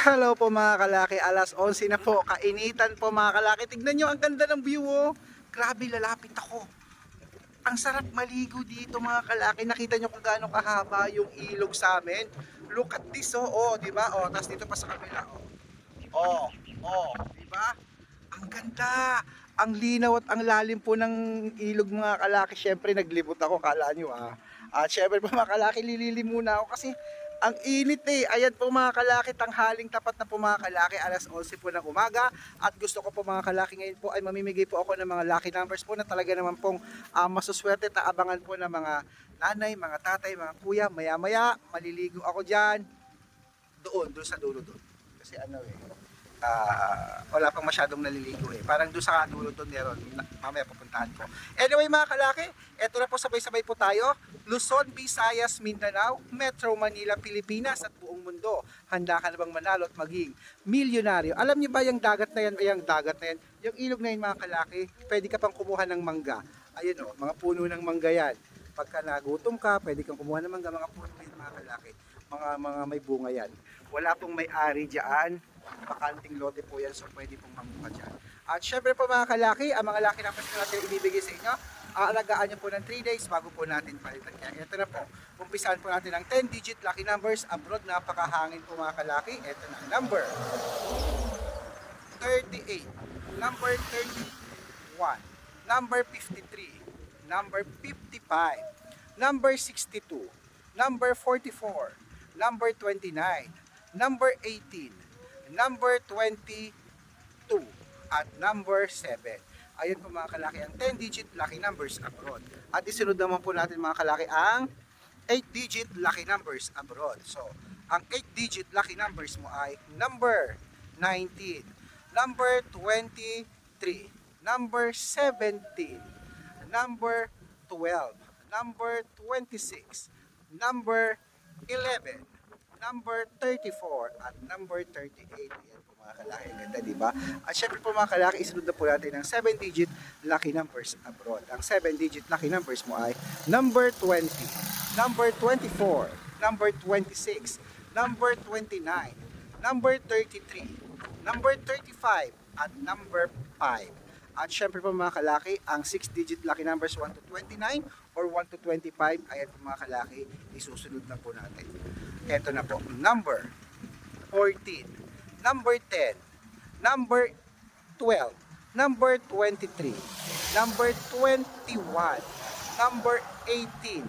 Hello po mga kalaki, alas 11 na po, kainitan po mga kalaki. Tignan nyo, ang ganda ng view oh. Grabe, lalapit ako. Ang sarap maligo dito mga kalaki. Nakita nyo kung gaano kahaba yung ilog sa amin. Look at this oh, oh di ba? Oh, tapos dito pa sa kabila oh. Oh, oh, di ba? Ang ganda. Ang linaw at ang lalim po ng ilog mga kalaki. Syempre naglibot ako, kala nyo ah. At syempre po mga kalaki, lilili muna ako kasi ang init eh. Ayan po mga kalaki, tanghaling tapat na po mga kalaki, alas 11 po ng umaga. At gusto ko po mga kalaki ngayon po ay mamimigay po ako ng mga lucky numbers po na talaga naman pong uh, masuswerte. Taabangan po ng mga nanay, mga tatay, mga kuya. Maya maya, maliligo ako dyan. Doon, doon sa dulo doon. Kasi ano eh, ah, wala pang masyadong naliligo eh. Parang doon sa dulo doon meron. Mamaya pupuntahan ko. Anyway mga kalaki, eto na po sabay-sabay po tayo. Luzon, Visayas, Mindanao, Metro Manila, Pilipinas at buong mundo. Handa ka na bang manalo at maging milyonaryo? Alam niyo ba yung dagat na yan, yung dagat na yan, yung ilog na yan mga kalaki, pwede ka pang kumuha ng mangga. Ayun o, mga puno ng mangga yan. Pagka nagutom ka, pwede kang kumuha ng mangga, mga puno yan mga kalaki. Mga, mga may bunga yan. Wala pong may-ari dyan. Bakanting lote po yan, so pwede pong mamuha dyan. At syempre po mga kalaki, ang mga laki na po natin ibibigay sa inyo, aalagaan nyo po ng 3 days bago po natin palitan. Kaya ito na po, umpisahan po natin ang 10 digit lucky numbers abroad, napakahangin po mga kalaki. Ito na, number 38, number 31, number 53, number 55, number 62, number 44, number 29, number 18, number 22, at number 7. Ayun po mga kalaki ang 10-digit lucky numbers abroad. At isunod naman po natin mga kalaki ang 8-digit lucky numbers abroad. So, ang 8-digit lucky numbers mo ay number 19, number 23, number 17, number 12, number 26, number 11, number 34, at number 38. Yan po mga kalaki. Ganda, di ba? At syempre po mga kalaki, isunod na po natin ang 7-digit lucky numbers abroad. Ang 7-digit lucky numbers mo ay number 20, number 24, number 26, number 29, number 33, number 35, at number 5. At syempre po mga kalaki, ang 6-digit lucky numbers 1 to 29 or 1 to 25, ayan po mga kalaki, isusunod na po natin. Ito na po, number 14, number 10, number 12, number 23, number 21, number 18.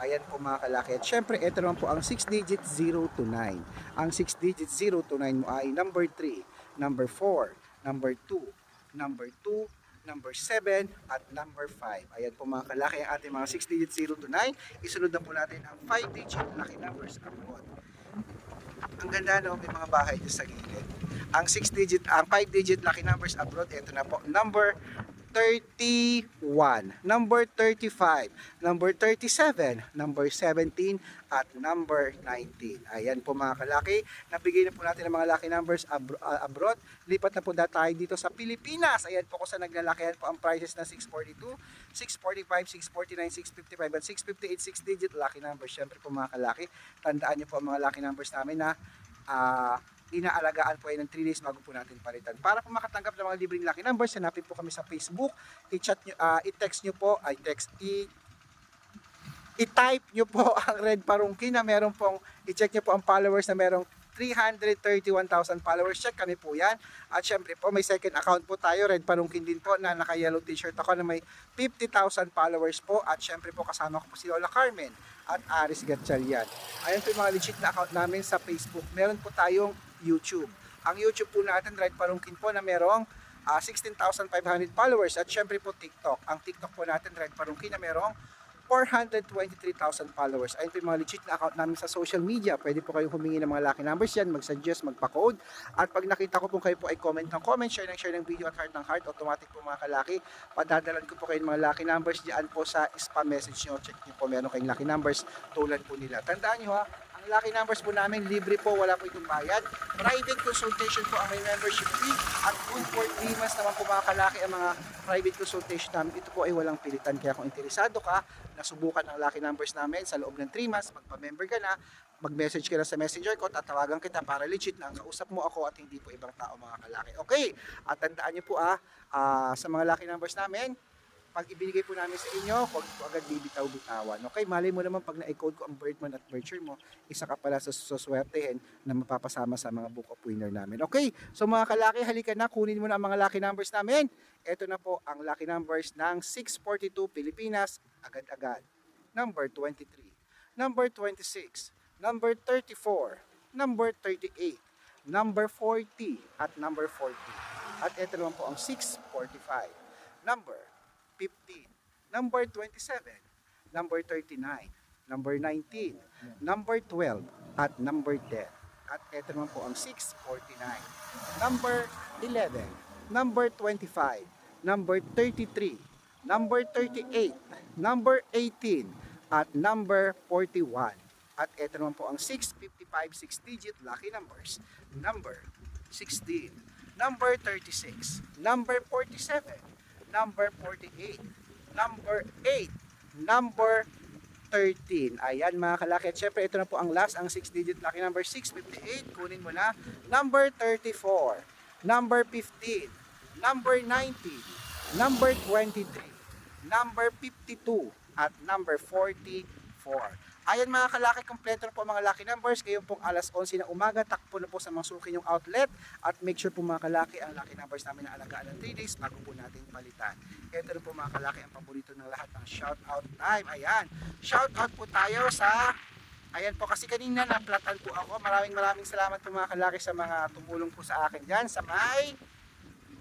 Ayan po mga kalaki. At syempre, ito naman po ang 6 digit 0 to 9. Ang 6 digit 0 to 9 mo ay number 3, number 4, number 2, number 2, number 7, at number 5. Ayan po mga kalaki ang ating mga 6 digit 0 to 9. Isunod na po natin ang 5 digit lucky numbers abroad. Ang ganda no, may mga bahay dyan sa gilid. Ang 6 digit, ang 5 digit lucky numbers abroad, ito na po, number 31, number 35, number 37, number 17, at number 19. Ayan po mga kalaki, nabigay na po natin ang mga lucky numbers abro- ah, abroad. Lipat na po na tayo dito sa Pilipinas. Ayan po kung saan naglalakihan po ang prices na 642, 645, 649, 655, at 658, 6 digit lucky numbers. Siyempre po mga kalaki, tandaan niyo po ang mga lucky numbers namin na ah, inaalagaan po yan ng 3 days bago po natin palitan. Para po makatanggap ng mga libreng lucky numbers, hanapin po kami sa Facebook, i-chat nyo, ah, i-text nyo po, ay text, i- i-type nyo po ang Red Parungki na meron pong, i-check nyo po ang followers na merong 331,000 followers. Check kami po yan. At syempre po, may second account po tayo, Red Parungkin din po, na naka-yellow t-shirt ako na may 50,000 followers po. At syempre po, kasama ko po si Lola Carmen at Aris Gatchalian. Ayan po yung mga legit na account namin sa Facebook. Meron po tayong YouTube. Ang YouTube po natin, Red Parungkin po, na merong ah, 16,500 followers. At syempre po, TikTok. Ang TikTok po natin, Red Parungkin, na merong 423,000 followers. Ayun po yung mga legit na account namin sa social media. Pwede po kayong humingi ng mga lucky numbers yan, mag-suggest, magpa-code. At pag nakita ko po kayo po ay comment ng comment, share ng share ng video at heart ng heart, automatic po mga kalaki. Padadalan ko po kayo ng mga lucky numbers diyan po sa spam message nyo. Check nyo po meron kayong lucky numbers tulad po nila. Tandaan nyo ha, ang lucky numbers po namin, libre po, wala po itong bayad. Private consultation po ang may membership fee. At good for 3 months naman po mga kalaki ang mga private consultation namin. Ito po ay walang pilitan. Kaya kung interesado ka, nasubukan ang lucky numbers namin sa loob ng 3 months, magpa-member ka na, mag-message ka na sa messenger ko, tatawagan kita para legit na ang kausap mo ako at hindi po ibang tao mga kalaki. Okay, at tandaan niyo po ah, ah, sa mga lucky numbers namin, pag ibinigay po namin sa inyo, huwag po agad bibitaw-bitawan. Okay, malay mo naman pag na-code ko ang birthman at year mo, isa ka pala sa suswertehin na mapapasama sa mga book of winner namin. Okay, so mga kalaki, halika na, kunin mo na ang mga lucky numbers namin. Ito na po ang lucky numbers ng 642 Pilipinas, agad-agad. Number 23, number 26, number 34, number 38, number 40, at number 40. At ito naman po ang 645, number 15, number 27, number 39, number 19, number 12, at number 10. At ito naman po ang 649, number 11, number 25, number 33, number 38, number 18, at number 41. At ito naman po ang 655 6-digit lucky numbers. Number 16, number 36, number 47, number 48, number 8, number 13. Ayan mga kalaki. At syempre ito na po ang last, ang 6-digit lucky number 658. Kunin mo na. Number 34, number 15, number 19, number 23, number 52, at number 44. Ayan mga kalaki, kompleto na po mga lucky numbers. Ngayon pong alas 11 ng umaga, takpo na po sa mga suki yung outlet. At make sure po mga kalaki, ang lucky numbers namin na alagaan ng 3 days bago po natin palitan. Ito na po mga kalaki, ang paborito ng lahat ng shout out time. Ayan, shout out po tayo sa Ayan po, kasi kanina naplatan po ako. Maraming maraming salamat po mga kalaki sa mga tumulong po sa akin dyan. Sa may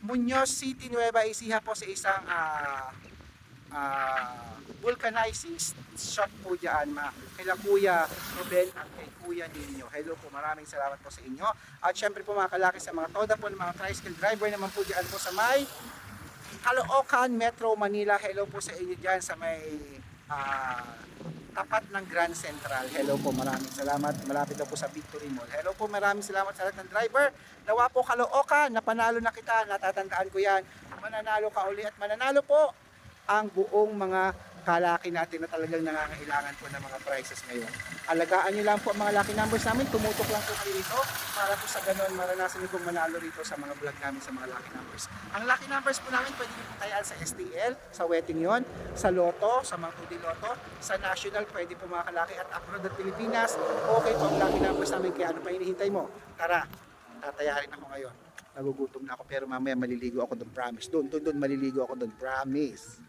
Muñoz City, Nueva Ecija po sa isang ah, ah, vulcanizing shop po dyan ma kila Kuya Ruben at kay Kuya Ninyo. Hello po, maraming salamat po sa inyo. At syempre po mga kalaki sa mga toda po mga tricycle driver naman po dyan po sa may Caloocan, Metro Manila. Hello po sa inyo dyan sa may ah, tapat ng Grand Central. Hello po, maraming salamat. Malapit na po sa Victory Mall. Hello po, maraming salamat sa lahat ng driver. Nawa po Caloocan, napanalo na kita, natatandaan ko yan. Mananalo ka uli at mananalo po ang buong mga kalaki natin na talagang nangangailangan po ng mga prices ngayon. Alagaan nyo lang po ang mga lucky numbers namin. Tumutok lang po kayo rito para po sa ganun maranasan nyo pong manalo rito sa mga vlog namin sa mga lucky numbers. Ang lucky numbers po namin pwede nyo tayaan sa STL, sa wedding yon, sa Lotto, sa mga 2D Lotto, sa National, pwede po mga kalaki at abroad at Pilipinas. Okay po ang lucky numbers namin kaya ano pa hinihintay mo? Tara, tatayarin ako ngayon. Nagugutom na ako pero mamaya maliligo ako doon, promise. Doon, doon, doon, maliligo ako doon, promise.